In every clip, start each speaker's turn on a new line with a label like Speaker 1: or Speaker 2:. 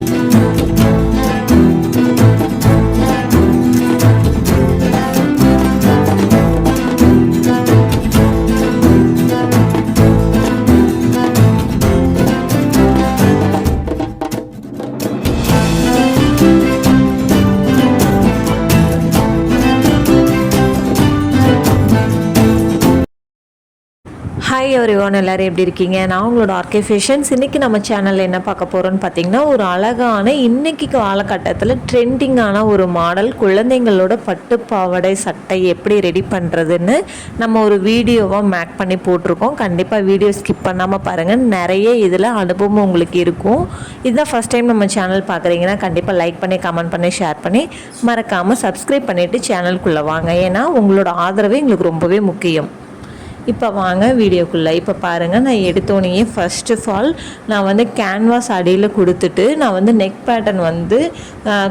Speaker 1: Música hi everyone எல்லோரும் எப்படி இருக்கீங்க? நான் உங்களோட ஆர்கே ஃபேஷன்ஸ் இன்றைக்கி நம்ம சேனலில் என்ன பார்க்க போகிறோன்னு பார்த்தீங்கன்னா ஒரு அழகான இன்றைக்கி காலகட்டத்தில் ட்ரெண்டிங்கான ஒரு மாடல் குழந்தைங்களோட பட்டு பாவாடை சட்டை எப்படி ரெடி பண்ணுறதுன்னு நம்ம ஒரு வீடியோவாக மேக் பண்ணி போட்டிருக்கோம். கண்டிப்பாக வீடியோ ஸ்கிப் பண்ணாமல் பாருங்கள் நிறைய இதில் அனுபவம் உங்களுக்கு இருக்கும். இதுதான் ஃபஸ்ட் டைம் நம்ம சேனல் பார்க்குறீங்கன்னா கண்டிப்பாக லைக் பண்ணி கமெண்ட் பண்ணி ஷேர் பண்ணி மறக்காமல் சப்ஸ்கிரைப் பண்ணிவிட்டு சேனலுக்குள்ளே வாங்க. ஏன்னா உங்களோட ஆதரவு எங்களுக்கு ரொம்பவே முக்கியம். இப்போ வாங்க வீடியோக்குள்ளே. இப்போ பாருங்கள் நான் எடுத்தோடனே ஃபர்ஸ்ட் ஆஃப் ஆல் நான் வந்து கேன்வாஸ் அடியில் கொடுத்துட்டு நான் வந்து நெக் பேட்டர்ன் வந்து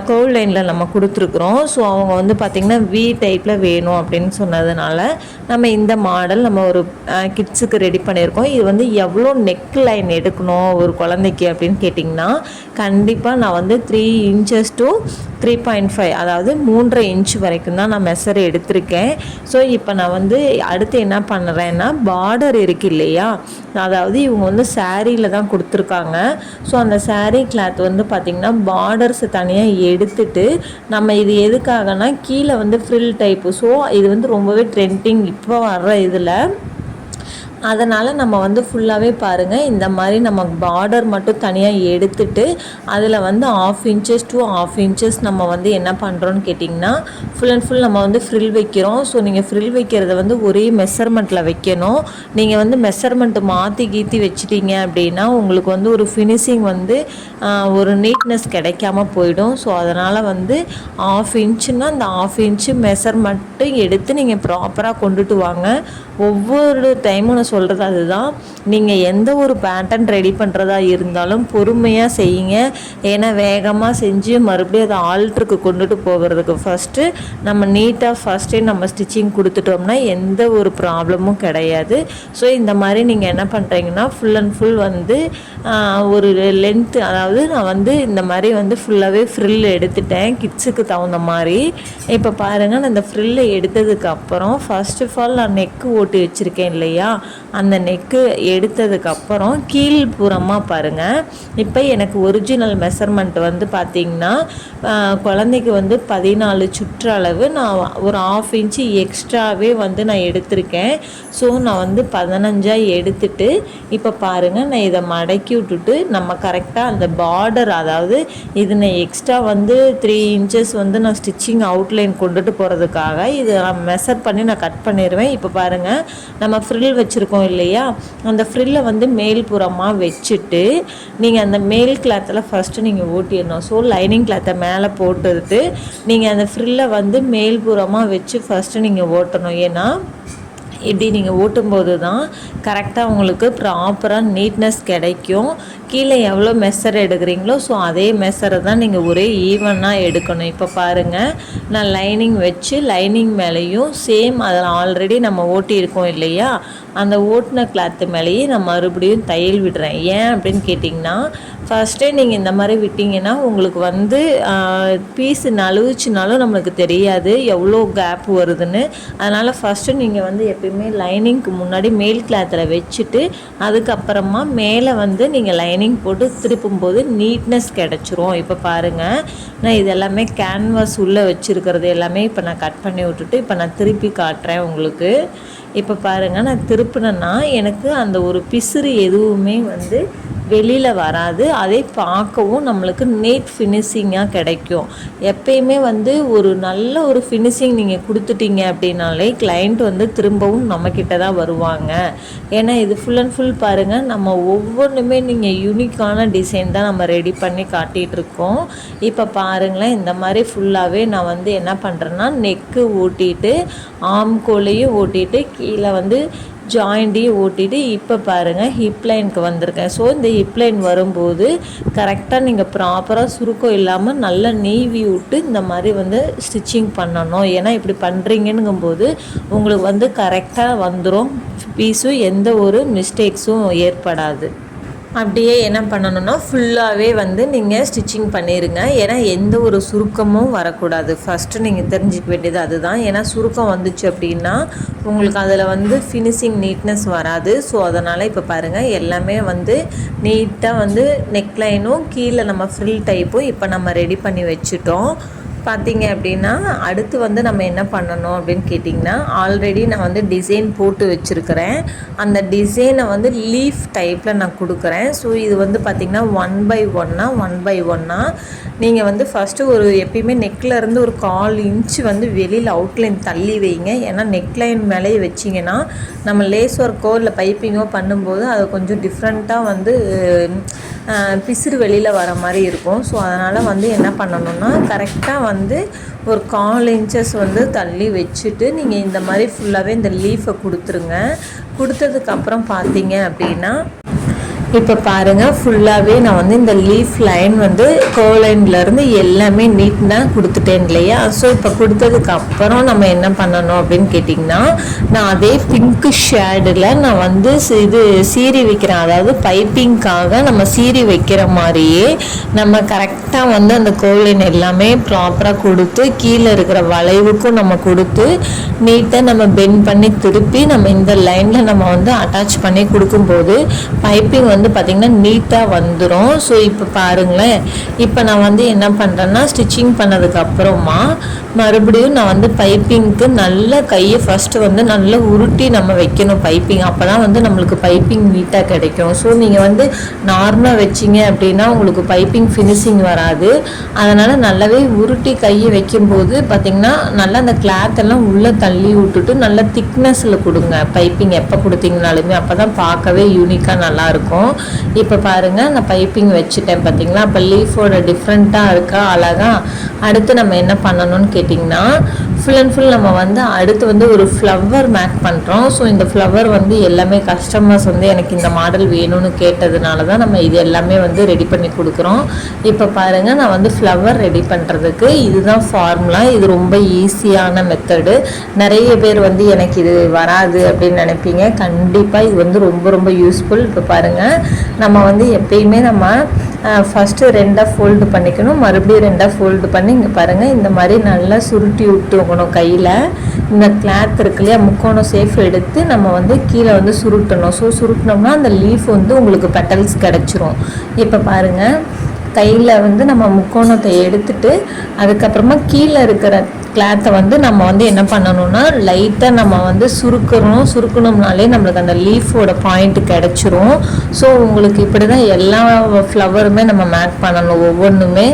Speaker 1: கோல் லைனில் நம்ம கொடுத்துருக்குறோம். ஸோ அவங்க வந்து பார்த்திங்கன்னா வி டைப்பில் வேணும் அப்படின்னு சொன்னதுனால நம்ம இந்த மாடல் நம்ம ஒரு கிட்ஸுக்கு ரெடி பண்ணியிருக்கோம். இது வந்து எவ்வளோ நெக் லைன் எடுக்கணும் ஒரு குழந்தைக்கு அப்படின்னு கேட்டிங்கன்னா கண்டிப்பாக நான் வந்து three inches to three point five அதாவது மூன்றரை இன்ச் வரைக்கும் தான் நான் மெசர் எடுத்திருக்கேன். ஸோ இப்போ நான் வந்து அடுத்து என்ன பண்ணுறேன் சொல்கிறேன்னா பார்டர் இருக்கு இல்லையா? அதாவது இவங்க வந்து சாரியில் தான் கொடுத்துருக்காங்க. ஸோ அந்த சாரீ கிளாத் வந்து பார்த்திங்கன்னா பார்டர்ஸை தனியாக எடுத்துட்டு நம்ம இது எதுக்காகனா கீழே வந்து ஃப்ரில் டைப்பு ஸோ இது வந்து ரொம்பவே ட்ரெண்டிங் இப்போ வர்ற இதில். அதனால் நம்ம வந்து ஃபுல்லாகவே பாருங்கள் இந்த மாதிரி நம்ம பார்டர் மட்டும் தனியாக எடுத்துட்டு அதில் வந்து half inches to half inches நம்ம வந்து என்ன பண்ணுறோன்னு கேட்டிங்கன்னா ஃபுல் அண்ட் ஃபுல் நம்ம வந்து ஃப்ரில் வைக்கிறோம். ஸோ நீங்கள் ஃப்ரில் வைக்கிறத வந்து ஒரே மெஷர்மெண்ட்டில் வைக்கணும். நீங்கள் வந்து மெஷர்மெண்ட்டு மாற்றி கீற்றி வச்சிட்டிங்க அப்படின்னா உங்களுக்கு வந்து ஒரு ஃபினிஷிங் வந்து ஒரு நீட்னஸ் கிடைக்காம போயிடும். ஸோ அதனால் வந்து ஆஃப் இன்ச்சுன்னா அந்த ஆஃப் இன்ச்சு மெஷர்மெண்ட்டு எடுத்து நீங்கள் ப்ராப்பராக கொண்டுட்டு வாங்க. ஒவ்வொரு டைமும் நான் சொல்கிறது அதுதான். நீங்கள் எந்த ஒரு பேட்டர்ன் ரெடி பண்ணுறதா இருந்தாலும் பொறுமையாக செய்யுங்க. ஏன்னா வேகமாக செஞ்சு மறுபடியும் அதை ஆல்ட்ருக்கு கொண்டுட்டு போகிறதுக்கு ஃபஸ்ட்டு நம்ம நீட்டாக ஃபஸ்ட்டே நம்ம ஸ்டிச்சிங் கொடுத்துட்டோம்னா எந்த ஒரு ப்ராப்ளமும் கிடையாது. ஸோ இந்த மாதிரி நீங்கள் என்ன பண்ணுறீங்கன்னா ஃபுல் அண்ட் ஃபுல் வந்து ஒரு லென்த்து அதாவது நான் வந்து இந்த மாதிரி வந்து ஃபுல்லாகவே ஃப்ரில் எடுத்துட்டேன் கிட்ஸுக்கு தகுந்த மாதிரி. இப்போ பாருங்கள் நான் இந்த ஃப்ரில்லை எடுத்ததுக்கு அப்புறம் ஃபர்ஸ்ட் ஆஃப் ஆல் நான் நெக்கு ஓட்டி வச்சுருக்கேன் இல்லையா? அந்த நெக்கு எடுத்ததுக்கப்புறம் கீழ்ப்புறமாக பாருங்கள் இப்போ எனக்கு ஒரிஜினல் மெஷர்மெண்ட் வந்து பார்த்திங்கன்னா குழந்தைக்கு வந்து பதினாலு சுற்றளவு நான் ஒரு ஆஃப் இன்ச்சு எக்ஸ்ட்ராவே வந்து நான் எடுத்திருக்கேன். ஸோ நான் வந்து பதினஞ்சாக எடுத்துட்டு இப்போ பாருங்கள் நான் இதை மடக்கி விட்டுட்டு நம்ம கரெக்டாக அந்த பார்டர் அதாவது இது நான் எக்ஸ்ட்ரா வந்து த்ரீ இன்ச்சஸ் வந்து நான் ஸ்டிச்சிங் அவுட்லைன் கொண்டுட்டு போகிறதுக்காக இதை நான் மெஷர் பண்ணி நான் கட் பண்ணிடுவேன் இப்போ பாருங்கள் நம்ம ஃப்ரில் வச்சுருக்கோம் இல்லையா? அந்த ஃப்ரில்லை வந்து மேல் புறமாக வச்சுட்டு நீங்கள் அந்த மேல் கிளாத்தில் ஃபஸ்ட்டு நீங்கள் ஓட்டிடணும் ஸோ லைனிங் கிளாத்தை மேலே போட்டுட்டு நீங்கள் அந்த ஃப்ரில்லை வந்து மேல் புறமாக வச்சு ஃபஸ்ட்டு நீங்கள் ஓட்டணும். ஏன்னா இப்படி நீங்கள் ஓட்டும்போது தான் கரெக்டாக உங்களுக்கு ப்ராப்பராக நீட்னஸ் கிடைக்கும். கீழே எவ்வளோ மெஷர் எடுக்கிறீங்களோ ஸோ அதே மெஷரை தான் நீங்கள் ஒரே ஈவனாக எடுக்கணும். இப்போ பாருங்கள் நான் லைனிங் வச்சு லைனிங் மேலேயும் சேம் அதில் ஆல்ரெடி நம்ம ஓட்டியிருக்கோம் இல்லையா? அந்த ஓட்டின கிளாத்து மேலேயே நான் மறுபடியும் தையல் விடுறேன். ஏன் அப்படின்னு கேட்டிங்கன்னா ஃபஸ்ட்டே நீங்கள் இந்த மாதிரி விட்டிங்கன்னா உங்களுக்கு வந்து பீஸு நழுவுச்சுனாலும் நம்மளுக்கு தெரியாது எவ்வளோ கேப் வருதுன்னு. அதனால் ஃபஸ்ட்டு நீங்கள் வந்து எப்பயுமே லைனிங்க்கு முன்னாடி மேல் கிளாத்தில் வச்சுட்டு அதுக்கப்புறமா மேலே வந்து நீங்கள் லைனிங் போட்டு திருப்பும்போது நீட்னஸ் கிடச்சிரும். இப்போ பாருங்கள் நான் இது எல்லாமே கேன்வாஸ் உள்ளே வச்சுருக்கிறது எல்லாமே இப்போ நான் கட் பண்ணி விட்டுட்டு இப்போ நான் திருப்பி காட்டுறேன் உங்களுக்கு. இப்போ பாருங்கள் நான் திருப்பினேன்னா எனக்கு அந்த ஒரு பிசிறு எதுவுமே வந்து வெளியில் வராது. அதை பார்க்கவும் நம்மளுக்கு நீட் ஃபினிஷிங்காக கிடைக்கும். எப்பயுமே வந்து ஒரு நல்ல ஒரு ஃபினிஷிங் நீங்கள் கொடுத்துட்டீங்க அப்படின்னாலே கிளைண்ட் வந்து திரும்பவும் நம்மக்கிட்ட தான் வருவாங்க. ஏன்னா இது ஃபுல் அண்ட் ஃபுல் பாருங்கள் நம்ம ஒவ்வொன்றுமே நீங்கள் யூனிக்கான டிசைன் தான் நம்ம ரெடி பண்ணி காட்டிகிட்ருக்கோம் இப்போ பாருங்களேன் இந்த மாதிரி ஃபுல்லாகவே நான் வந்து என்ன பண்ணுறேன்னா நெக்கு ஓட்டிட்டு ஆம்கோலையும் ஓட்டிட்டு கீழே வந்து ஜாயிண்டையும் ஓட்டிட்டு இப்போ பாருங்கள் ஹிப்லைனுக்கு வந்திருக்கேன். ஸோ இந்த ஹிப்லைன் வரும்போது கரெக்டாக நீங்கள் ப்ராப்பராக சுருக்கம் இல்லாமல் நல்லா நீவி விட்டு இந்த மாதிரி வந்து ஸ்டிச்சிங் பண்ணணும். ஏன்னா இப்படி பண்ணுறீங்கன்னுங்கும்போது உங்களுக்கு வந்து கரெக்டாக வந்துடும் பீஸும் எந்த ஒரு மிஸ்டேக்ஸும் ஏற்படாது. அப்படியே என்ன பண்ணணும்னா ஃபுல்லாகவே வந்து நீங்கள் ஸ்டிச்சிங் பண்ணிடுங்க ஏன்னா எந்த ஒரு சுருக்கமும் வரக்கூடாது. ஃபஸ்ட்டு நீங்கள் தெரிஞ்சிக்க வேண்டியது அதுதான். ஏன்னா சுருக்கம் வந்துச்சு அப்படின்னா உங்களுக்கு அதில் வந்து ஃபினிஷிங் நீட்னஸ் வராது. ஸோ அதனால் இப்போ பாருங்கள் எல்லாமே வந்து நீட்டாக வந்து நெக்லைனும் கீழே நம்ம ஃப்ரில் டைப்பும் இப்போ நம்ம ரெடி பண்ணி வச்சுட்டோம். பார்த்தீங்க அப்படின்னா அடுத்து வந்து நம்ம என்ன பண்ணணும் அப்படின்னு கேட்டிங்கன்னா ஆல்ரெடி நான் வந்து டிசைன் போட்டு வச்சுருக்கிறேன். அந்த டிசைனை வந்து லீஃப் டைப்பில் நான் கொடுக்குறேன். ஸோ இது வந்து பார்த்திங்கன்னா ஒன் பை ஒன்னாக ஒன் பை ஒன்னாக நீங்கள் வந்து ஃபஸ்ட்டு ஒரு எப்பயுமே நெக்கில் இருந்து ஒரு கால் இன்ச்சு வந்து வெளியில் அவுட்லைன் தள்ளி வைங்க. ஏன்னா நெக்லைன் மேலேயே வச்சிங்கன்னா நம்ம லேஸ் ஒர்க்கோ இல்லை பைப்பிங்கோ பண்ணும்போது அது கொஞ்சம் டிஃப்ரெண்ட்டாக வந்து பிசிறு வெளியில் வர மாதிரி இருக்கும். ஸோ அதனால் வந்து என்ன பண்ணணும்னா கரெக்டாக வந்து ஒரு கால் இன்ச்சஸ் வந்து தள்ளி வச்சுட்டு நீங்கள் இந்த மாதிரி ஃபுல்லாகவே இந்த லீஃபை கொடுத்துருங்க. கொடுத்ததுக்கப்புறம் பார்த்தீங்க அப்படின்னா இப்போ பாருங்கள் ஃபுல்லாகவே நான் வந்து இந்த லீஃப் லைன் வந்து கோலைன்லேருந்து எல்லாமே நீட்டாக கொடுத்துட்டேன் இல்லையா? ஸோ இப்போ கொடுத்ததுக்கு அப்புறம் நம்ம என்ன பண்ணணும் அப்படின்னு கேட்டிங்கன்னா நான் அதே பிங்க் ஷேடில் நான் வந்து இது சீரி வைக்கிறேன். அதாவது பைப்பிங்க்காக நம்ம சீரி வைக்கிற மாதிரியே நம்ம கரெக்டாக வந்து அந்த கோலைன் எல்லாமே ப்ராப்பராக கொடுத்து கீழே இருக்கிற வளைவுக்கும் நம்ம கொடுத்து நீட்டாக நம்ம பெண்ட் பண்ணி திருப்பி நம்ம இந்த லைனில் நம்ம வந்து அட்டாச் பண்ணி கொடுக்கும்போது பைப்பிங் வந்து பார்த்திங்கன்னா நீட்டாக வந்துடும் ஸோ இப்போ பாருங்களேன். இப்போ நான் வந்து என்ன பண்ணுறேன்னா ஸ்டிச்சிங் பண்ணதுக்கப்புறமா மறுபடியும் நான் வந்து பைப்பிங்க்கு நல்ல கையை ஃபஸ்ட்டு வந்து நல்லா உருட்டி நம்ம வைக்கணும் பைப்பிங் அப்போ தான் வந்து நம்மளுக்கு பைப்பிங் நீட்டாக கிடைக்கும். ஸோ நீங்கள் வந்து நார்மலாக வச்சிங்க அப்படின்னா உங்களுக்கு பைப்பிங் ஃபினிஷிங் வராது. அதனால் நல்லாவே உருட்டி கையை வைக்கும்போது பார்த்திங்கன்னா நல்லா அந்த கிளாத் எல்லாம் உள்ளே தள்ளி விட்டுட்டு நல்ல திக்னஸில் கொடுங்க. பைப்பிங் எப்போ கொடுத்தீங்கனாலுமே அப்போ தான் பார்க்கவே யூனிக்காக நல்லாயிருக்கும் இப்போ பாருங்கள் நான் பைப்பிங் வச்சுட்டேன் பார்த்தீங்களா அப்போ லீஃபோட டிஃப்ரெண்ட்டாக இருக்கா அழகாக அடுத்து நம்ம என்ன பண்ணணும்னு கேட்டிங்கன்னா ஃபுல் அண்ட் ஃபுல் நம்ம வந்து அடுத்து வந்து ஒரு ஃப்ளவர் மேக் பண்ணுறோம் ஸோ இந்த ஃப்ளவர் வந்து எல்லாமே கஸ்டமர்ஸ் வந்து எனக்கு இந்த மாடல் வேணும்னு கேட்டதுனால தான் நம்ம இது எல்லாமே வந்து ரெடி பண்ணி கொடுக்குறோம். இப்போ பாருங்கள் நான் வந்து ஃப்ளவர் ரெடி பண்ணுறதுக்கு இதுதான் ஃபார்முலா இது ரொம்ப ஈஸியான மெத்தடு நிறைய பேர் வந்து எனக்கு இது வராது அப்படின்னு நினைப்பீங்க. கண்டிப்பாக இது வந்து ரொம்ப ரொம்ப யூஸ்ஃபுல் இப்போ பாருங்கள் நம்ம வந்து எப்பயுமே நம்ம ஃபஸ்ட்டு ரெண்டாக ஃபோல்டு பண்ணிக்கணும். மறுபடியும் ரெண்டாக ஃபோல்டு பண்ணி இங்கே பாருங்கள் இந்த மாதிரி நல்லா சுருட்டி விட்டுக்கணும் கையில். இந்த கிளாத் இருக்கு இல்லையா முக்கோணம் சேஃப் எடுத்து நம்ம வந்து கீழே வந்து சுருட்டணும். ஸோ சுருட்டினோம்னா அந்த லீஃப் வந்து உங்களுக்கு பெட்டல்ஸ் கிடச்சிரும். இப்போ பாருங்கள் கையில் வந்து நம்ம முக்கோணத்தை எடுத்துட்டு அதுக்கப்புறமா கீழே இருக்கிற கிளாத்தை வந்து நம்ம வந்து என்ன பண்ணணும்னா லைட்டாக நம்ம வந்து சுருக்கணும் சுருக்கணும்னாலே நம்மளுக்கு அந்த லீஃபோட பாயிண்ட் கிடச்சிரும். ஸோ உங்களுக்கு இப்படி தான் எல்லா ஃப்ளவருமே நம்ம மேக் பண்ணணும் ஒவ்வொன்றுமே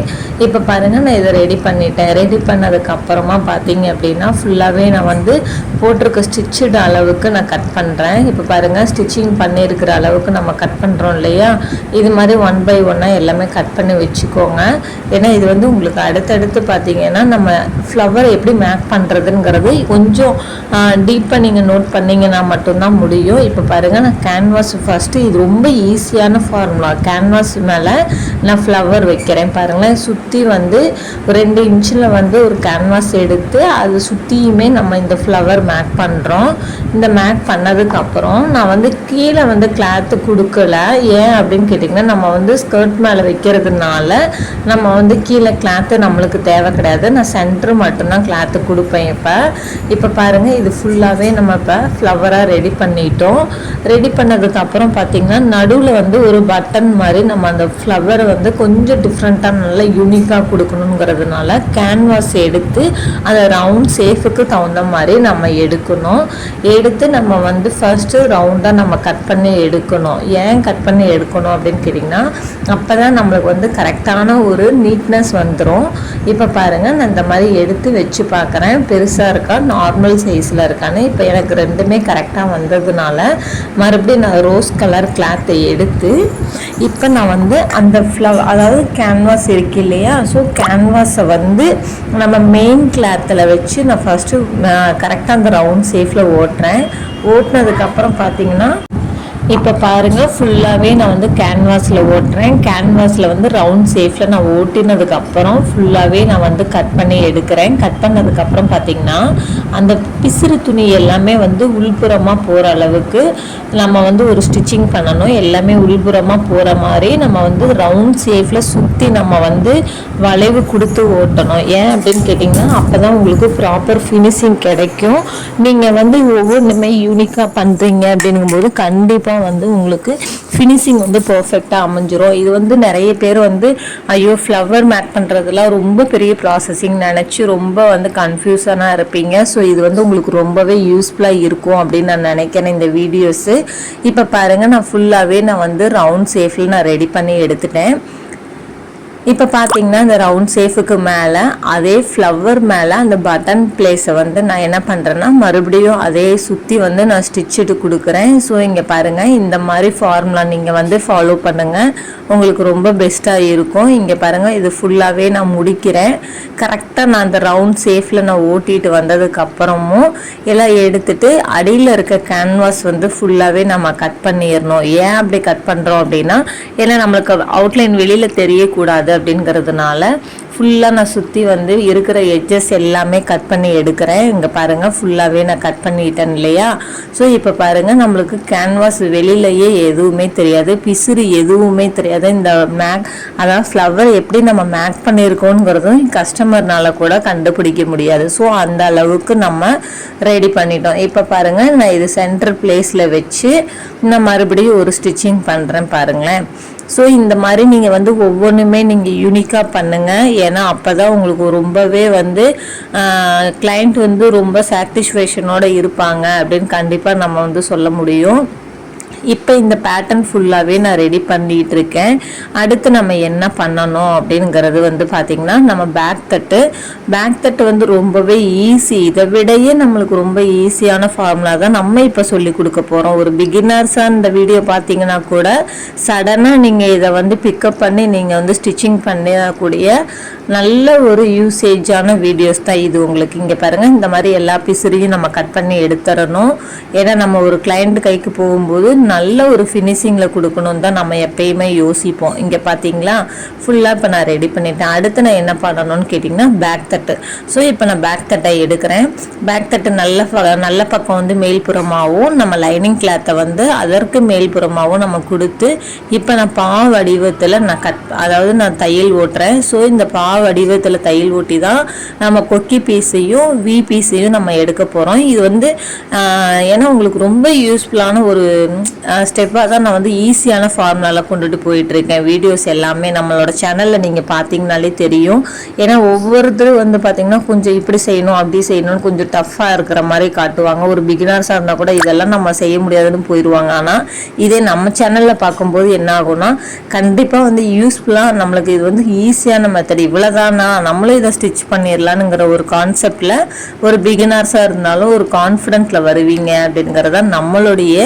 Speaker 1: இப்போ பாருங்கள் நான் இதை ரெடி பண்ணிட்டேன். ரெடி பண்ணதுக்கப்புறமா பார்த்தீங்க அப்படின்னா ஃபுல்லாகவே நான் வந்து போட்டிருக்க ஸ்டிச்சுடு அளவுக்கு நான் கட் பண்ணுறேன் இப்போ பாருங்கள் ஸ்டிச்சிங் பண்ணியிருக்கிற அளவுக்கு நம்ம கட் பண்ணுறோம் இல்லையா? இது மாதிரி ஒன் பை ஒன்னாக எல்லாமே கட் பண்ணி வச்சுக்கோங்க. ஏன்னா இது வந்து உங்களுக்கு அடுத்தடுத்து பார்த்தீங்கன்னா நம்ம ஃப்ளவர் எப்படி மேக் பண்ணுறதுங்கிறது கொஞ்சம் டீப்பாக நீங்கள் நோட் பண்ணிங்கன்னா மட்டும்தான் முடியும். இப்போ பாருங்கள் நான் கேன்வாஸ் ஃபஸ்ட்டு இது ரொம்ப ஈஸியான ஃபார்முலா கேன்வாஸ் மேலே நான் ஃப்ளவர் வைக்கிறேன். பாருங்களேன் சுற்றி வந்து ரெண்டு இன்ச்சில் வந்து ஒரு கேன்வாஸ் எடுத்து அது சுற்றியுமே நம்ம இந்த ஃப்ளவர் மேக் பண்ணுறோம் இந்த மேக் பண்ணதுக்கப்புறம் நான் வந்து கீழே வந்து கிளாத்து கொடுக்கல. ஏன் அப்படின்னு கேட்டிங்கன்னா நம்ம வந்து ஸ்கர்ட் மேலே வைக்கிறதுனால நம்ம வந்து கீழே கிளாத்து நம்மளுக்கு தேவை கிடையாது. நான் சென்ட்ரு மட்டும்தான் தான் கிளாத்து கொடுப்பேன் இப்போ. இப்போ பாருங்கள் இது ஃபுல்லாகவே நம்ம இப்போ ஃப்ளவராக ரெடி பண்ணிட்டோம். ரெடி பண்ணதுக்கப்புறம் பார்த்திங்கன்னா நடுவில் வந்து ஒரு பட்டன் மாதிரி நம்ம அந்த ஃப்ளவரை வந்து கொஞ்சம் டிஃப்ரெண்ட்டாக நல்லா யூனிக்காக கொடுக்கணுங்கிறதுனால கேன்வாஸ் எடுத்து அதை ரவுண்ட் சேஃபுக்கு தகுந்த மாதிரி நம்ம எடுக்கணும். எடுத்து நம்ம வந்து ஃபஸ்ட்டு ரவுண்டாக நம்ம கட் பண்ணி எடுக்கணும். ஏன் கட் பண்ணி எடுக்கணும் அப்படின்னு கேட்டிங்கன்னா அப்போ தான் நம்மளுக்கு வந்து கரெக்டான ஒரு நீட்னஸ் வந்துடும் இப்போ பாருங்கள் நான் இந்த மாதிரி எடுத்து வச்சு பார்க்குறேன் பார்க்குறேன். பெருசாக இருக்கா? நார்மல் சைஸில் இருக்கான்னு இப்போ எனக்கு ரெண்டுமே கரெக்டாக வந்ததுனால மறுபடியும் நான் ரோஸ் கலர் கிளாத்தை எடுத்து இப்போ நான் வந்து அந்த ஃப்ளவர் அதாவது கேன்வாஸ் இருக்கு இல்லையா? ஸோ கேன்வாஸை வந்து நம்ம மெயின் கிளாத்தில் வச்சு நான் ஃபஸ்ட்டு கரெக்டாக அந்த ரவுண்ட் சேஃபில் ஓட்டுறேன். ஓட்டினதுக்கப்புறம் பார்த்தீங்கன்னா இப்போ பாருங்கள் ஃபுல்லாகவே நான் வந்து கேன்வாஸில் ஓட்டுறேன். கேன்வாஸில் வந்து ரவுண்ட் ஷேஃபில் நான் ஓட்டினதுக்கப்புறம் ஃபுல்லாகவே நான் வந்து கட் பண்ணி எடுக்கிறேன். கட் பண்ணதுக்கப்புறம் பார்த்தீங்கன்னா அந்த பிசிறு துணி எல்லாமே வந்து உள்புறமாக போகிற அளவுக்கு நம்ம வந்து ஒரு ஸ்டிச்சிங் பண்ணணும். எல்லாமே உள்புறமாக போகிற மாதிரி நம்ம வந்து ரவுண்ட் ஷேஃபில் சுற்றி நம்ம வந்து வளைவு கொடுத்து ஓட்டணும். ஏன் அப்படின்னு கேட்டிங்கன்னா அப்போ தான் உங்களுக்கு ப்ராப்பர் ஃபினிஷிங் கிடைக்கும். நீங்கள் வந்து ஒவ்வொன்றுமே யூனிக்காக பண்ணுறீங்க அப்படிங்கும்போது கண்டிப்பாக வந்து உங்களுக்கு ஃபினிஷிங் வந்து பர்ஃபெக்டாக அமைஞ்சிரும். இது வந்து நிறைய பேர் வந்து ஐயோ ஃப்ளவர் மேக் பண்ணுறதுலாம் ரொம்ப பெரிய ப்ராசஸிங் நினச்சி ரொம்ப வந்து கன்ஃபியூசனாக இருப்பீங்க. ஸோ இது வந்து உங்களுக்கு ரொம்பவே யூஸ்ஃபுல்லாக இருக்கும் அப்படின்னு நான் நினைக்கிறேன் இந்த வீடியோஸு இப்போ பாருங்கள் நான் ஃபுல்லாகவே நான் வந்து ரவுண்ட் ஷேஃபில் நான் ரெடி பண்ணி எடுத்துட்டேன். இப்போ பார்த்தீங்கன்னா இந்த ரவுண்ட் சேஃபுக்கு மேலே அதே ஃப்ளவர் மேலே அந்த பட்டன் பிளேஸை வந்து நான் என்ன பண்ணுறேன்னா மறுபடியும் அதே சுற்றி வந்து நான் ஸ்டிச்சுட்டு கொடுக்குறேன். ஸோ இங்கே பாருங்கள் இந்த மாதிரி ஃபார்முலா நீங்கள் வந்து ஃபாலோ பண்ணுங்கள் உங்களுக்கு ரொம்ப பெஸ்ட்டாக இருக்கும். இங்கே பாருங்கள் இது ஃபுல்லாகவே நான் முடிக்கிறேன். கரெக்டாக நான் அந்த ரவுண்ட் சேஃபில் நான் ஓட்டிட்டு வந்ததுக்கப்புறமும் எல்லாம் எடுத்துட்டு அடியில் இருக்க கேன்வாஸ் வந்து ஃபுல்லாகவே நம்ம கட் பண்ணிடணும். ஏன் அப்படி கட் பண்ணுறோம் அப்படின்னா ஏன்னா நம்மளுக்கு அவுட்லைன் வெளியில் தெரியக்கூடாது. அப்படிங்கிறதுனால ஃபுல்லாக நான் சுற்றி வந்து இருக்கிற எட்ஜஸ் எல்லாமே கட் பண்ணி எடுக்கிறேன். இங்கே பாருங்கள் ஃபுல்லாகவே நான் கட் பண்ணிட்டேன் இல்லையா? ஸோ இப்போ பாருங்கள் நம்மளுக்கு கேன்வாஸ் வெளியிலையே எதுவுமே தெரியாது. பிசுறு எதுவுமே தெரியாது. இந்த மேக் அதாவது ஃப்ளவர் எப்படி நம்ம மேக் பண்ணியிருக்கோங்கிறதும் கஸ்டமர்னால கூட கண்டுபிடிக்க முடியாது. ஸோ அந்த அளவுக்கு நம்ம ரெடி பண்ணிட்டோம். இப்போ பாருங்கள் நான் இது சென்டர் பிளேஸில் வச்சு நான் மறுபடியும் ஒரு ஸ்டிச்சிங் பண்ணுறேன் பாருங்களேன். ஸோ இந்த மாதிரி நீங்கள் வந்து ஒவ்வொன்றுமே நீங்கள் யூனிக்காக பண்ணுங்கள் ஏன்னா அப்போ தான் உங்களுக்கு ரொம்பவே வந்து கிளைண்ட் வந்து ரொம்ப சாட்டிஸ்ஃபேக்ஷனோடு இருப்பாங்க அப்படின்னு கண்டிப்பாக நம்ம வந்து சொல்ல முடியும். இப்போ இந்த பேட்டர்ன் ஃபுல்லாகவே நான் ரெடி பண்ணிகிட்டு இருக்கேன் அடுத்து நம்ம என்ன பண்ணணும் அப்படிங்கிறது வந்து பார்த்திங்கன்னா நம்ம பேக் தட்டு. பேக் தட்டு வந்து ரொம்பவே ஈஸி இதை விடையே நம்மளுக்கு ரொம்ப ஈஸியான ஃபார்முலா தான் நம்ம இப்போ சொல்லி கொடுக்க போகிறோம் ஒரு பிகினர்ஸாக இந்த வீடியோ பார்த்தீங்கன்னா கூட சடனாக நீங்கள் இதை வந்து பிக்கப் பண்ணி நீங்கள் வந்து ஸ்டிச்சிங் பண்ணக்கூடிய நல்ல ஒரு யூசேஜான வீடியோஸ் தான் இது உங்களுக்கு. இங்கே பாருங்கள் இந்த மாதிரி எல்லா பீஸரையும் நம்ம கட் பண்ணி எடுத்துடணும். ஏன்னா நம்ம ஒரு கிளைண்ட் கைக்கு போகும்போது நல்ல ஒரு ஃபினிஷிங்கில் கொடுக்கணும்னு தான் நம்ம எப்பயுமே யோசிப்போம். இங்கே பார்த்தீங்களா ஃபுல்லாக இப்போ நான் ரெடி பண்ணிட்டேன். அடுத்து நான் என்ன பண்ணணும்னு கேட்டிங்கன்னா பேக் தட்டு. ஸோ இப்போ நான் பேக் தட்டை எடுக்கிறேன். பேக் தட்டு நல்ல நல்ல பக்கம் வந்து மேல்புறமாகவும் நம்ம லைனிங் கிளாத்தை வந்து அதற்கு மேல்புறமாகவும் நம்ம கொடுத்து இப்போ நான் பா வடிவத்தில் நான் கட் அதாவது நான் தையல் ஓட்டுறேன். ஸோ இந்த பா வடிவத்தில் தையல் ஓட்டி தான் நம்ம கொக்கி பீஸையும் வி பீஸையும் நம்ம எடுக்க போகிறோம் இது வந்து ஏன்னா உங்களுக்கு ரொம்ப யூஸ்ஃபுல்லான ஒரு ஸ்டெப்பாக தான் நான் வந்து ஈஸியான ஃபார்முலாவில் கொண்டுட்டு போயிட்டுருக்கேன். வீடியோஸ் எல்லாமே நம்மளோட சேனலில் நீங்கள் பார்த்தீங்கனாலே தெரியும். ஏன்னா ஒவ்வொருத்தரும் வந்து பார்த்திங்கன்னா கொஞ்சம் இப்படி செய்யணும் அப்படி செய்யணும்னு கொஞ்சம் டஃப்பாக இருக்கிற மாதிரி காட்டுவாங்க. ஒரு பிகினர்ஸாக இருந்தால் கூட இதெல்லாம் நம்ம செய்ய முடியாதுன்னு போயிடுவாங்க ஆனால் இதே நம்ம சேனலில் பார்க்கும்போது என்ன ஆகும்னா கண்டிப்பாக வந்து யூஸ்ஃபுல்லாக நம்மளுக்கு இது வந்து ஈஸியான மெத்தட் இவ்வளோதானா நம்மளும் இதை ஸ்டிச் பண்ணிடலான்னுங்கிற ஒரு கான்செப்டில் ஒரு பிகினர்ஸாக இருந்தாலும் ஒரு கான்ஃபிடென்ட்டில் வருவீங்க அப்படிங்கிறதான் நம்மளுடைய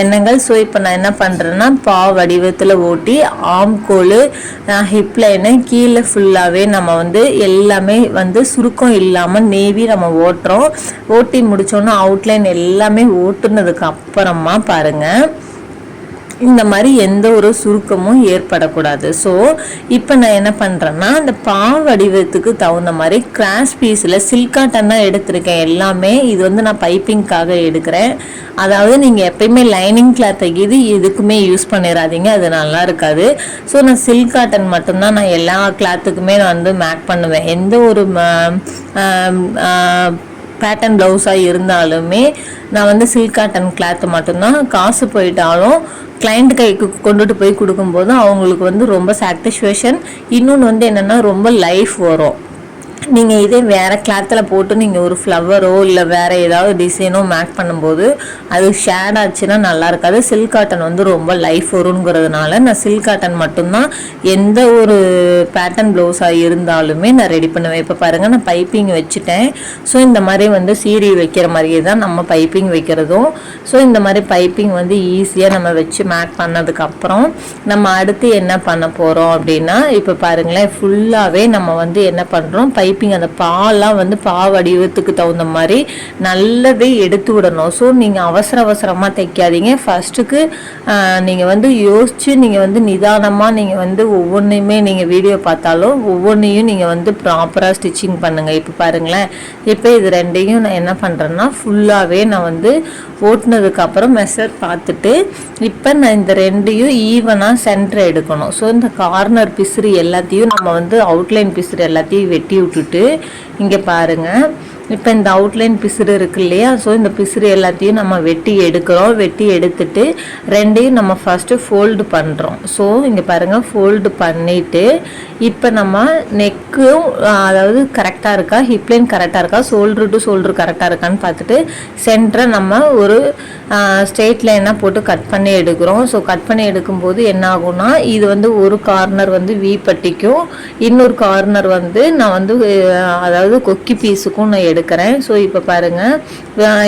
Speaker 1: எண்ணங்கள் ஸோ இப்போ நான் என்ன பண்ணுறேன்னா பா வடிவத்தில் ஓட்டி ஆம்கோல் ஹிப் லைனு கீழே ஃபுல்லாகவே நம்ம வந்து எல்லாமே வந்து சுருக்கம் இல்லாமல் நேவி நம்ம ஓட்டுறோம். ஓட்டி முடித்தோன்னா அவுட்லைன் எல்லாமே ஓட்டுனதுக்கு அப்புறமா பாருங்கள் இந்த மாதிரி எந்த ஒரு சுருக்கமும் ஏற்படக்கூடாது. ஸோ இப்போ நான் என்ன பண்ணுறேன்னா அந்த பா வடிவத்துக்கு தகுந்த மாதிரி கிராஸ் பீஸில் சில்காட்டன் தான் எடுத்திருக்கேன் எல்லாமே. இது வந்து நான் பைப்பிங்க்காக எடுக்கிறேன். அதாவது நீங்கள் எப்பயுமே லைனிங் கிளாத்தை இது எதுக்குமே யூஸ் பண்ணிடாதீங்க அது நல்லா இருக்காது. ஸோ நான் சில்க் காட்டன் மட்டும்தான் நான் எல்லா கிளாத்துக்குமே நான் வந்து மேக் பண்ணுவேன். எந்த ஒரு பேட்டன் ப்ளவுஸாக இருந்தாலுமே நான் வந்து சில்க் காட்டன் கிளாத்து மட்டும்தான் காசு போயிட்டாலும் கிளைண்ட் கைக்கு கொண்டுட்டு போய் கொடுக்கும்போது அவங்களுக்கு வந்து ரொம்ப சாட்டிஸ்ஃபேக்ஷன் இன்னொன்று வந்து என்னென்னா ரொம்ப லைஃப் வரும். நீங்கள் இதே வேறு கிளாத்தில் போட்டு நீங்கள் ஒரு ஃப்ளவரோ இல்லை வேறு ஏதாவது டிசைனோ மேக் பண்ணும்போது அது ஷேட் ஆச்சுன்னா நல்லா இருக்காது. சில்க் காட்டன் வந்து ரொம்ப லைஃப் வருங்கிறதுனால நான் சில்க் காட்டன் மட்டும்தான் எந்த ஒரு பேட்டர்ன் ப்ளவுஸாக இருந்தாலுமே நான் ரெடி பண்ணுவேன். இப்போ பாருங்கள் நான் பைப்பிங் வச்சுட்டேன். ஸோ இந்த மாதிரி வந்து சீரி வைக்கிற மாதிரியே தான் நம்ம பைப்பிங் வைக்கிறதும். ஸோ இந்த மாதிரி பைப்பிங் வந்து ஈஸியாக நம்ம வச்சு மேக் பண்ணதுக்கப்புறம் நம்ம அடுத்து என்ன பண்ண போகிறோம் அப்படின்னா இப்போ பாருங்களேன் ஃபுல்லாகவே நம்ம வந்து என்ன பண்ணுறோம் பை டைப்பிங் அந்த பாலாம் வந்து பா வடிவத்துக்கு தகுந்த மாதிரி நல்லதே எடுத்து விடணும். ஸோ நீங்கள் அவசர அவசரமாக தைக்காதீங்க. ஃபஸ்ட்டுக்கு நீங்கள் வந்து யோசித்து நீங்கள் வந்து நிதானமாக நீங்கள் வந்து ஒவ்வொன்றையுமே நீங்கள் வீடியோ பார்த்தாலும் ஒவ்வொன்றையும் நீங்கள் வந்து ப்ராப்பராக ஸ்டிச்சிங் பண்ணுங்கள் இப்போ பாருங்களேன். இப்போ இது ரெண்டையும் நான் என்ன பண்ணுறேன்னா ஃபுல்லாகவே நான் வந்து ஓட்டுனதுக்கப்புறம் மெஷர் பார்த்துட்டு இப்போ நான் இந்த ரெண்டையும் ஈவனாக சென்டர் எடுக்கணும். ஸோ இந்த கார்னர் பிசுறு எல்லாத்தையும் நம்ம வந்து அவுட்லைன் பிசுறு எல்லாத்தையும் வெட்டி விட்டுட்டு இங்கே பாருங்கள் இப்போ இந்த அவுட்லைன் பிசுறு இருக்கு இல்லையா? ஸோ இந்த பிசுறு எல்லாத்தையும் நம்ம வெட்டி எடுக்கிறோம். வெட்டி எடுத்துட்டு ரெண்டையும் நம்ம ஃபஸ்ட்டு ஃபோல்டு பண்ணுறோம் ஸோ இங்கே பாருங்கள் ஃபோல்டு பண்ணிவிட்டு இப்போ நம்ம நெக்கும் அதாவது கரெக்டாக இருக்கா? ஹிப்லைன் கரெக்டாக இருக்கா? ஷோல்ட்ரு டு ஷோல்ட்ரு கரெக்டாக இருக்கான்னு பார்த்துட்டு சென்டரை நம்ம ஒரு ஸ்ட்ரெயிட் லைனாக போட்டு கட் பண்ணி எடுக்கிறோம். ஸோ கட் பண்ணி எடுக்கும்போது என்ன ஆகும்னா இது வந்து ஒரு கார்னர் வந்து வி பட்டிக்கும். இன்னொரு கார்னர் வந்து நான் வந்து அதாவது கொக்கி பீஸுக்கும் நான் எடுக்கிறேன். ஸோ இப்போ பாருங்கள்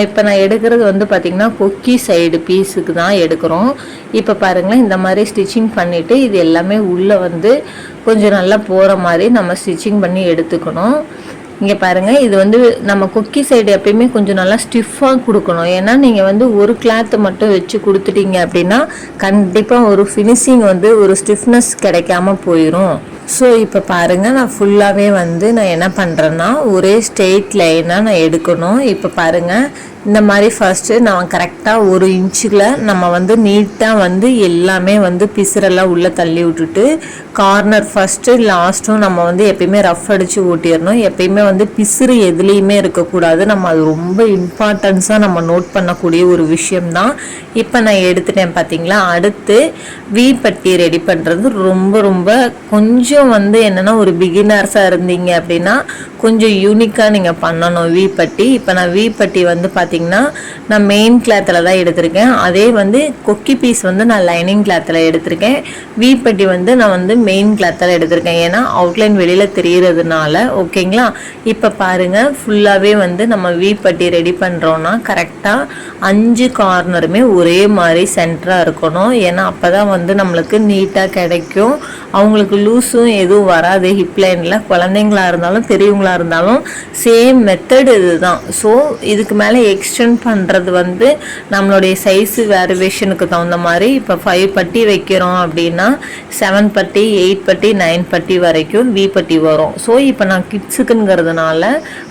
Speaker 1: இப்போ நான் எடுக்கிறது வந்து பார்த்திங்கன்னா கொக்கி சைடு பீஸுக்கு தான் எடுக்கிறோம். இப்போ பாருங்களேன் இந்த மாதிரி ஸ்டிச்சிங் பண்ணிவிட்டு இது எல்லாமே உள்ளே வந்து கொஞ்சம் நல்லா போகிற மாதிரி நம்ம ஸ்டிச்சிங் பண்ணி எடுத்துக்கணும். இங்கே பாருங்கள் இது வந்து நம்ம கொக்கி சைடு எப்பயுமே கொஞ்சம் நல்லா ஸ்டிஃபாக கொடுக்கணும். ஏன்னா நீங்கள் வந்து ஒரு கிளாத்து மட்டும் வச்சு கொடுத்துட்டீங்க அப்படின்னா கண்டிப்பாக ஒரு ஃபினிஷிங் வந்து ஒரு ஸ்டிஃப்னஸ் கிடைக்காம போயிடும் ஸோ இப்போ பாருங்கள் நான் ஃபுல்லாகவே வந்து நான் என்ன பண்ணுறேன்னா ஒரே ஸ்ட்ரெயிட் லைனாக நான் எடுக்கணும். இப்போ பாருங்கள் இந்த மாதிரி ஃபஸ்ட்டு நம்ம கரெக்டாக ஒரு இன்ச்சில் நம்ம வந்து நீட்டாக வந்து எல்லாமே வந்து பிசுரெல்லாம் உள்ளே தள்ளி விட்டுட்டு கார்னர் ஃபஸ்ட்டு லாஸ்ட்டும் நம்ம வந்து எப்பயுமே ரஃப் அடித்து ஓட்டிடணும். எப்பயுமே வந்து பிசுறு எதுலேயுமே இருக்கக்கூடாது. நம்ம அது ரொம்ப இம்பார்ட்டன்ஸாக நம்ம நோட் பண்ணக்கூடிய ஒரு விஷயம்தான். இப்போ நான் எடுத்துட்டேன் பார்த்தீங்களா அடுத்து வி ரெடி பண்ணுறது ரொம்ப ரொம்ப கொஞ்சம் வந்து என்னென்னா ஒரு பிகினர்ஸாக இருந்தீங்க அப்படின்னா கொஞ்சம் யூனிக்காக நீங்கள் பண்ணணும் வி பட்டி. இப்போ நான் வி பட்டி வந்து பார்த்தீங்கன்னா நான் மெயின் கிளாத்தில் தான் எடுத்திருக்கேன். அதே வந்து கொக்கி பீஸ் வந்து நான் லைனிங் கிளாத்தில் எடுத்திருக்கேன். வி பட்டி வந்து நான் வந்து மெயின் கிளாத்தில் எடுத்திருக்கேன். ஏன்னா அவுட்லைன் வெளியில் தெரிகிறதுனால ஓகேங்களா இப்போ பாருங்கள் ஃபுல்லாகவே வந்து நம்ம வி பட்டி ரெடி பண்ணுறோன்னா கரெக்டாக அஞ்சு கார்னருமே ஒரே மாதிரி சென்டராக இருக்கணும். ஏன்னா அப்போ தான் வந்து நம்மளுக்கு நீட்டாக கிடைக்கும். அவங்களுக்கு லூஸும் எதுவும் வராது. ஹிப் லைனில் குழந்தைங்களா இருந்தாலும் பெரியவங்களாக இருந்தாலும் சேம் மெத்தட் இதுதான். ஸோ இதுக்கு மேலே எக்ஸ்டெண்ட் பண்ணுறது வந்து நம்மளுடைய சைஸு வேரியேஷனுக்கு தகுந்த மாதிரி இப்போ ஃபைவ் பட்டி வைக்கிறோம் அப்படின்னா செவன் பட்டி எயிட் பட்டி நைன் பட்டி வரைக்கும் வி பட்டி வரும். ஸோ இப்போ நான் கிட்ஸுக்குங்கிறது கிட்ஸுக்குங்கிறதுனால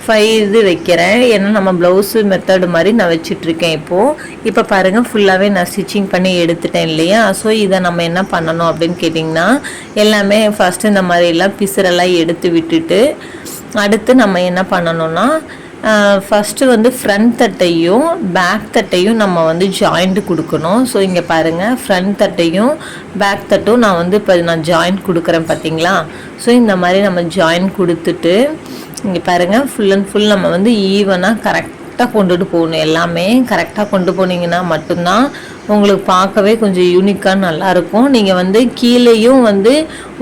Speaker 1: ஃபைவ் இது வைக்கிறேன். ஏன்னா நம்ம ப்ளவுஸு மெத்தடு மாதிரி நான் வச்சிட்ருக்கேன் இப்போது இப்போ பாருங்கள் ஃபுல்லாகவே நான் ஸ்டிச்சிங் பண்ணி எடுத்துட்டேன் இல்லையா? ஸோ இதை நம்ம என்ன பண்ணணும் அப்படின்னு கேட்டிங்கன்னா எல்லாமே ஃபஸ்ட்டு இந்த மாதிரிலாம் பிசுரெல்லாம் எடுத்து விட்டுட்டு அடுத்து நம்ம என்ன பண்ணணும்னா ஃபஸ்ட்டு வந்து ஃப்ரண்ட் தட்டையும் பேக் தட்டையும் நம்ம வந்து ஜாயிண்ட் கொடுக்கணும். ஸோ இங்கே பாருங்கள் ஃப்ரண்ட் தட்டையும் பேக் தட்டும் நான் வந்து இப்போ நான் ஜாயிண்ட் கொடுக்குறேன் பார்த்தீங்களா ஸோ இந்த மாதிரி நம்ம ஜாயின் கொடுத்துட்டு இங்கே பாருங்கள் ஃபுல் அண்ட் ஃபுல் நம்ம வந்து ஈவனாக கரெக்டாக கொண்டுட்டு போகணும். எல்லாமே கரெக்டாக கொண்டு போனீங்கன்னா மட்டும்தான் உங்களுக்கு பார்க்கவே கொஞ்சம் யூனிக்காக நல்லாயிருக்கும். நீங்கள் வந்து கீழேயும் வந்து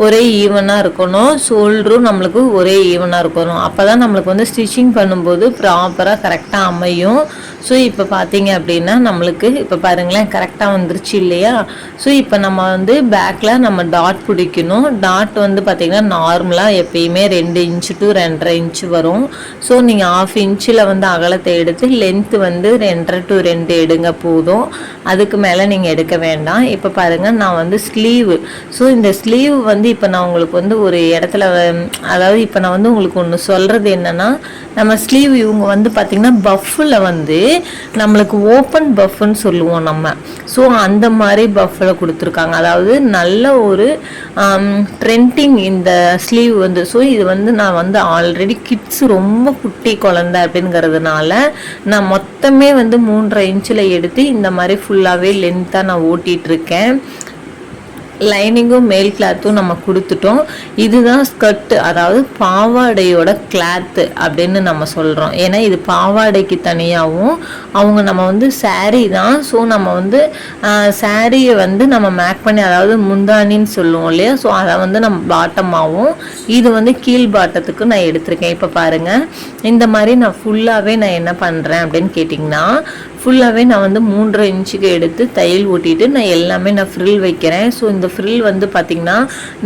Speaker 1: ஒரே ஈவனாக இருக்கணும். ஷோல்டரும் நம்மளுக்கு ஒரே ஈவனாக இருக்கணும். அப்போ தான் நம்மளுக்கு வந்து ஸ்டிச்சிங் பண்ணும்போது ப்ராப்பராக கரெக்டாக அமையும். ஸோ இப்போ பார்த்தீங்க அப்படின்னா நம்மளுக்கு இப்போ பாருங்களேன் கரெக்டாக வந்துருச்சு இல்லையா? ஸோ இப்போ நம்ம வந்து பேக்கில் நம்ம டாட் பிடிக்கணும். டாட் வந்து பார்த்திங்கன்னா நார்மலாக எப்பயுமே ரெண்டு இன்ச்சு டு ரெண்டரை இன்ச்சு வரும். ஸோ நீங்கள் ஆஃப் இன்ச்சில் வந்து அகலத்தை எடுத்து லென்த்து வந்து ரெண்டரை டு ரெண்டு எடுங்க போதும். அதுக்கு மேலே நீங்கள் எடுக்க வேண்டாம். இப்போ பாருங்கள் நான் வந்து ஸ்லீவ் ஸோ இந்த ஸ்லீவ் வந்து இப்போ நான் உங்களுக்கு வந்து ஒரு இடத்துல அதாவது இப்போ நான் வந்து உங்களுக்கு ஒன்று சொல்கிறது என்னென்னா நம்ம ஸ்லீவ் இவங்க வந்து பார்த்திங்கன்னா பஃப்பில் வந்து நம்மளுக்கு ஓப்பன் பஃப்னு சொல்லுவோம் நம்ம. ஸோ அந்த மாதிரி பஃப்பில் கொடுத்துருக்காங்க. அதாவது நல்ல ஒரு um, ட்ரெண்டிங் இந்த ஸ்லீவ் வந்து. ஸோ இது வந்து நான் வந்து ஆல்ரெடி கிட்ஸ் ரொம்ப குட்டி குழந்த அப்படிங்கிறதுனால நான் மொத்தமே வந்து மூன்றரை இன்ச்சில் எடுத்து இந்த மாதிரி ஃபுல்லாக நல்லாவே லென்த்தாக நான் ஓட்டிகிட்டு இருக்கேன் லைனிங்கும் மேல் கிளாத்தும் நம்ம கொடுத்துட்டோம். இதுதான் ஸ்கர்ட்டு அதாவது பாவாடையோட கிளாத்து அப்படின்னு நம்ம சொல்கிறோம் ஏன்னா இது பாவாடைக்கு தனியாகவும் அவங்க நம்ம வந்து சாரீ தான். ஸோ நம்ம வந்து சாரியை வந்து நம்ம மேக் பண்ணி அதாவது முந்தானின்னு சொல்லுவோம் இல்லையா? ஸோ அதை வந்து நம்ம பாட்டமாகவும் இது வந்து கீழ் பாட்டத்துக்கு நான் எடுத்திருக்கேன். இப்போ பாருங்கள் இந்த மாதிரி நான் ஃபுல்லாகவே நான் என்ன பண்ணுறேன் அப்படின்னு கேட்டிங்கன்னா ஃபுல்லாகவே நான் வந்து மூன்றரை இன்ச்சுக்கு எடுத்து தையல் ஓட்டிட்டு நான் எல்லாமே நான் ஃப்ரில் வைக்கிறேன். ஸோ இந்த ஃப்ரில் வந்து பார்த்திங்கன்னா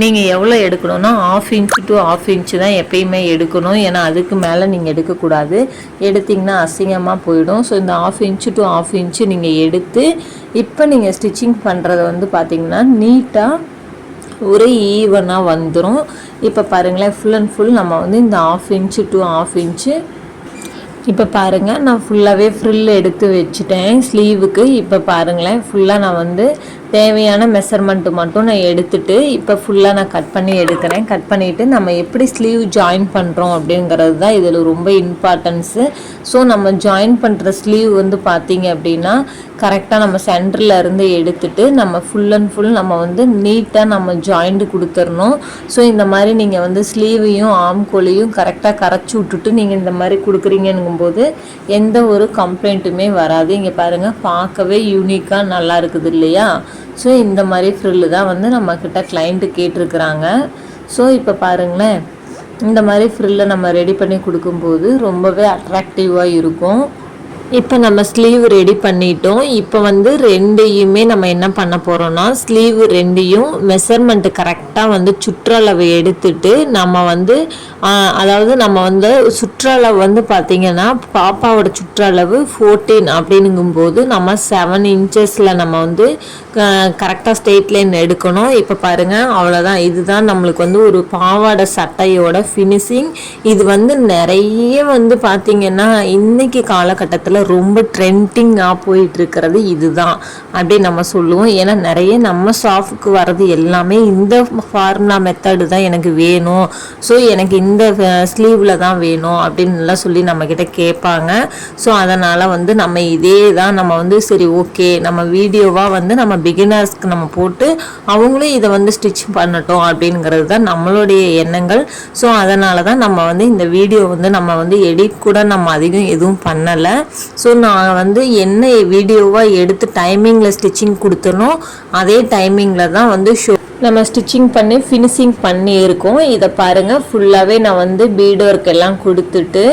Speaker 1: நீங்கள் எவ்வளோ எடுக்கணும்னா half inch to half inch தான் எப்பயுமே எடுக்கணும். ஏன்னா அதுக்கு மேலே நீங்கள் எடுக்கக்கூடாது. எடுத்திங்கன்னா அசிங்கமாக போயிடும். ஸோ இந்த half inch to half inch நீங்கள் எடுத்து இப்போ நீங்கள் ஸ்டிச்சிங் பண்ணுறத வந்து பார்த்திங்கன்னா நீட்டாக ஒரே ஈவனாக வந்துடும் இப்போ பாருங்களேன் ஃபுல் அண்ட் ஃபுல் நம்ம வந்து இந்த half inch to half inch இப்போ பாருங்கள் நான் ஃபுல்லாகவே ஃப்ரில் எடுத்து வச்சுட்டேன். ஸ்லீவுக்கு இப்போ பாருங்களேன் ஃபுல்லாக நான் வந்து தேவையான மெஷர்மெண்ட்டு மட்டும் நான் எடுத்துட்டு இப்போ ஃபுல்லாக நான் கட் பண்ணி எடுக்கிறேன். கட் பண்ணிவிட்டு நம்ம எப்படி ஸ்லீவ் ஜாயின் பண்ணுறோம் அப்படிங்கிறது தான் இதில் ரொம்ப இம்பார்ட்டன்ஸு ஸோ நம்ம ஜாயின் பண்ணுற ஸ்லீவ் வந்து பார்த்தீங்க அப்படின்னா கரெக்டாக நம்ம சென்டரில் இருந்து எடுத்துட்டு நம்ம ஃபுல் அண்ட் ஃபுல் நம்ம வந்து நீட்டாக நம்ம ஜாயிண்ட் கொடுத்துடணும் ஸோ இந்த மாதிரி நீங்கள் வந்து ஸ்லீவையும் ஆம்கோலையும் கரெக்டாக கரைச்சி விட்டுட்டு நீங்கள் இந்த மாதிரி கொடுக்குறீங்கங்கும்போது எந்த ஒரு கம்ப்ளைண்ட்டுமே வராது. இங்கே பாருங்கள் பார்க்கவே யூனிக்காக நல்லா இருக்குது இல்லையா? ஸோ இந்த மாதிரி ஃப்ரில்லு தான் வந்து நம்மக்கிட்ட கிளைண்ட்டு கேட்டிருக்கிறாங்க. ஸோ இப்போ பாருங்களேன் இந்த மாதிரி ஃப்ரில்லை நம்ம ரெடி பண்ணி கொடுக்கும்போது ரொம்பவே அட்ராக்டிவாக இருக்கும். இப்போ நம்ம ஸ்லீவ் ரெடி பண்ணிட்டோம். இப்போ வந்து ரெண்டையுமே நம்ம என்ன பண்ண போகிறோம்னா ஸ்லீவ் ரெண்டையும் மெஷர்மெண்ட் கரெக்டாக வந்து சுற்றளவு எடுத்துட்டு நம்ம வந்து அதாவது நம்ம வந்து சுற்றளவு வந்து பார்த்திங்கன்னா பாப்பாவோட சுற்றளவு ஃபோர்டீன் அப்படிங்கும்போது நம்ம செவன் இன்ச்சஸில் நம்ம வந்து கரெக்டாக ஸ்ட்ரெயிட் லைன் எடுக்கணும். இப்போ பாருங்கள் அவ்வளோதான் இதுதான் நம்மளுக்கு வந்து ஒரு பாவாடை சட்டையோட ஃபினிஷிங் இது வந்து நிறைய வந்து பார்த்திங்கன்னா இன்றைக்கி காலகட்டத்தில் ரொம்ப ட்ரெண்டிங்காக போயிட்டுருக்கிறது இதுதான். அப்படி நம்ம சொல்லுவோம். ஏன்னா நிறைய நம்ம ஷாப்புக்கு வர்றது எல்லாமே இந்த ஃபார்முலா மெத்தடு தான் எனக்கு வேணும். ஸோ எனக்கு இந்த ஸ்லீவில் தான் வேணும் அப்படின்லாம் சொல்லி நம்மக்கிட்ட கேட்பாங்க. ஸோ அதனால் வந்து நம்ம இதே தான் நம்ம வந்து சரி ஓகே நம்ம வீடியோவாக வந்து நம்ம பிகினர்ஸ்க்கு நம்ம போட்டு அவங்களும் இதை வந்து ஸ்டிச் பண்ணட்டும் அப்படிங்கிறது தான் நம்மளுடைய எண்ணங்கள். ஸோ அதனால தான் நம்ம வந்து இந்த வீடியோ வந்து நம்ம வந்து எடிட் கூட நம்ம அதிகம் எதுவும் பண்ணலை. ஸோ நான் வந்து என்ன வீடியோவாக எடுத்து டைமிங்கில் ஸ்டிச்சிங் கொடுத்தனோ அதே டைமிங்கில் தான் வந்து ஷோ நம்ம ஸ்டிச்சிங் பண்ணி ஃபினிஷிங் பண்ணியிருக்கோம் இதை பாருங்கள் ஃபுல்லாகவே நான் வந்து பீட் ஒர்க் எல்லாம் கொடுத்துட்டு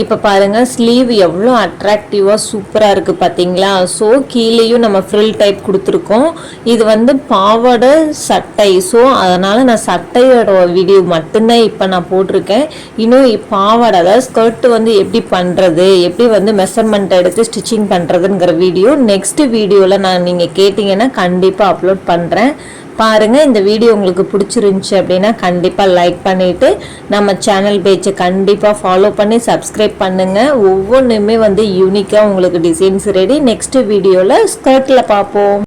Speaker 1: இப்போ பாருங்கள் ஸ்லீவ் எவ்வளோ அட்ராக்டிவாக சூப்பராக இருக்குது பார்த்தீங்களா ஸோ கீழேயும் நம்ம ஃப்ரில் டைப் கொடுத்துருக்கோம். இது வந்து பாவாடை சட்டை. ஸோ அதனால் நான் சட்டையோட வீடியோ மட்டும்தான் இப்போ நான் போட்டிருக்கேன். இன்னும் பாவாடை அதாவது ஸ்கர்ட் வந்து எப்படி பண்ணுறது எப்படி வந்து மெஷர்மெண்ட் எடுத்து ஸ்டிச்சிங் பண்ணுறதுங்கிற வீடியோ நெக்ஸ்ட் வீடியோவில் நான் நீங்கள் கேட்டிங்கன்னா கண்டிப்பாக அப்லோட் பண்ணுறேன் பாருங்கள் இந்த வீடியோ உங்களுக்கு பிடிச்சிருந்துச்சி அப்படின்னா கண்டிப்பாக லைக் பண்ணிவிட்டு நம்ம சேனல் பேஜை கண்டிப்பாக ஃபாலோ பண்ணி சப்ஸ்கிரைப் பண்ணுங்கள் ஒவ்வொன்றுமே வந்து யூனிக்காக உங்களுக்கு டிசைன்ஸ் ரெடி நெக்ஸ்ட் வீடியோவில் ஸ்கர்ட்டில் பார்ப்போம்.